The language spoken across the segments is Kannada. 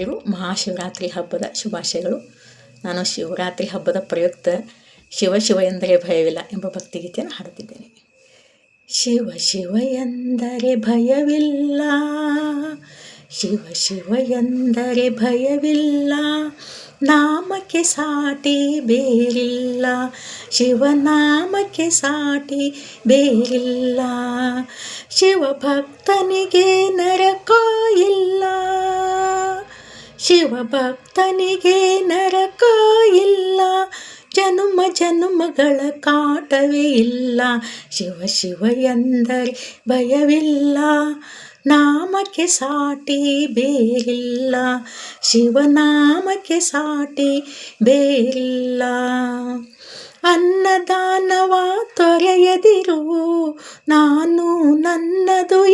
ಎಲ್ಲರಿಗೂ ಮಹಾಶಿವರಾತ್ರಿ ಹಬ್ಬದ ಶುಭಾಶಯಗಳು. ನಾನು ಶಿವರಾತ್ರಿ ಹಬ್ಬದ ಪ್ರಯುಕ್ತ ಶಿವ ಶಿವ ಎಂದರೆ ಭಯವಿಲ್ಲ ಎಂಬ ಭಕ್ತಿಗೀತೆಯನ್ನು ಹಾಡುತ್ತಿದ್ದೇನೆ. ಶಿವ ಶಿವ ಎಂದರೆ ಭಯವಿಲ್ಲ. ಶಿವ ಶಿವ ಎಂದರೆ ಭಯವಿಲ್ಲ. ನಾಮಕ್ಕೆ ಸಾಟಿ ಬೇರಿಲ್ಲ. ಶಿವನಾಮಕ್ಕೆ ಸಾಟಿ ಬೇರಿಲ್ಲ. ಶಿವಭಕ್ತನಿಗೆ ನರಕ ಇಲ್ಲ. ಶಿವಭಕ್ತನಿಗೆ ನರಕ ಇಲ್ಲ. ಜನುಮ ಜನುಮಗಳ ಕಾಟವೇ ಇಲ್ಲ. ಶಿವ ಶಿವ ಎಂದರೆ ಭಯವಿಲ್ಲ. ನಾಮಕ್ಕೆ ಸಾಟಿ ಬೇರಿಲ್ಲ. ಶಿವನಾಮಕ್ಕೆ ಸಾಟಿ ಬೇರಿಲ್ಲ. ಅನ್ನದಾನವ ತೊರೆಯದಿರು. ನಾನು ನನ್ನದು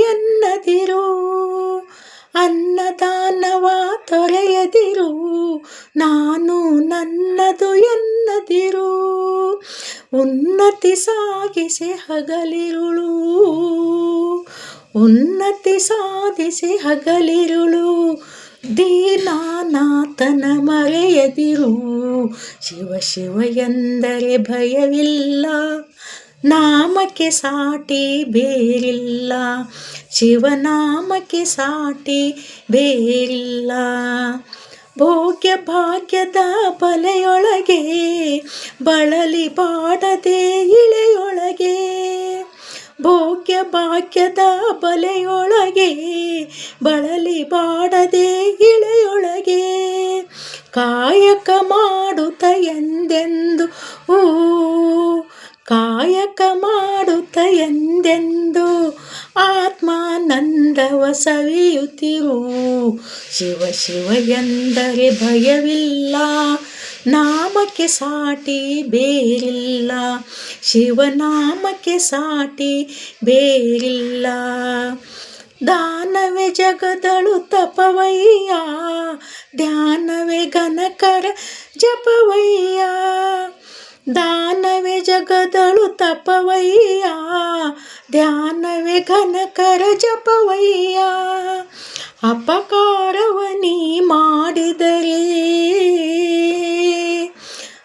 ಅನ್ನದಾನವ ತೊರೆಯದಿರು, ನಾನು ನನ್ನದು ಎನ್ನದಿರು. ಉನ್ನತಿ ಸಾಗಿಸಿ ಹಗಲಿರುಳು, ಉನ್ನತಿ ಸಾಧಿಸಿ ಹಗಲಿರುಳು. ದೀನಾನಾಥನ ಮರೆಯದಿರು, ಶಿವ ಶಿವ ಎಂದರೆ ಭಯವಿಲ್ಲ. ನಾಮಕ್ಕೆ ಸಾಟಿ ಬೇರಿಲ್ಲ. ಶಿವನಾಮಕ್ಕೆ ಸಾಟಿ ಬೇರಿಲ್ಲ. ಭೋಗ್ಯ ಭಾಗ್ಯದ ಬಲೆಯೊಳಗೆ, ಬಳಲಿ ಬಾಡದೆ ಇಳೆಯೊಳಗೆ. ಭೋಗ್ಯ ಭಾಗ್ಯದ ಬಲೆಯೊಳಗೆ, ಬಳಲಿ ಬಾಡದೆ ಇಳೆಯೊಳಗೆ. ಕಾಯಕ ಮಾಡುತ್ತ ಎಂದೆಂದು ಊ ಕಾಯಕ ಮಾಡುತ್ತ ಎಂದೆಂದು ಆತ್ಮಾನಂದವ ಸವಿಯುತ್ತಿರು ಶಿವ ಶಿವ ಎಂದರೆ ಭಯವಿಲ್ಲ, ನಾಮಕ್ಕೆ ಸಾಟಿ ಬೇರಿಲ್ಲ. ಶಿವನಾಮಕ್ಕೆ ಸಾಟಿ ಬೇರಿಲ್ಲ. ದಾನವೆ ಜಗದಳು ತಪವಯ್ಯ, ಧ್ಯಾನವೇ ಘನಕರ ಜಪವಯ್ಯ. ದಾನವೇ ಜಗದಳು ತಪವಯ್ಯ ಧ್ಯಾನವೇ ಘನಕರ ಜಪವಯ್ಯ ಅಪಕಾರವ ನೀ ಮಾಡಿದರೆ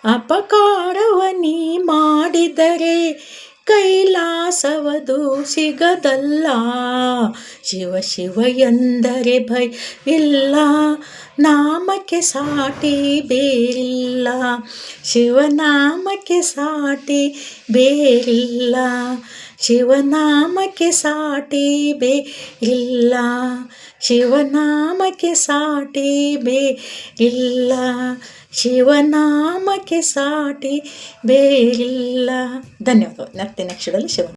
ಅಪಕಾರವ ಕೈಲಾಸವದು ಸಿಗದಲ್ಲ. ಶಿವ ಶಿವ ಎಂದರೆ ಇಲ್ಲ ನಾಮಕ್ಕೆ ಸಾಟಿ ಬೇರಿಲ್ಲ. ಶಿವನಾಮಕ್ಕೆ ಸಾಟಿ ಬೇರಿಲ್ಲ. ಶಿವನಾಮಕ್ಕೆ ಸಾಟಿ ಬೇ ಇಲ್ಲ ಶಿವನಾಮಕ್ಕೆ ಸಾಟಿ ಬೇ ಇಲ್ಲ ಶಿವನಾಮಕ್ಕೆ ಸಾಟಿ ಬೇರಿಲ್ಲ. ಧನ್ಯವಾದಗಳು. ಮತ್ತೆ ಕ್ಷಣದಲ್ಲಿ ಶಿವ.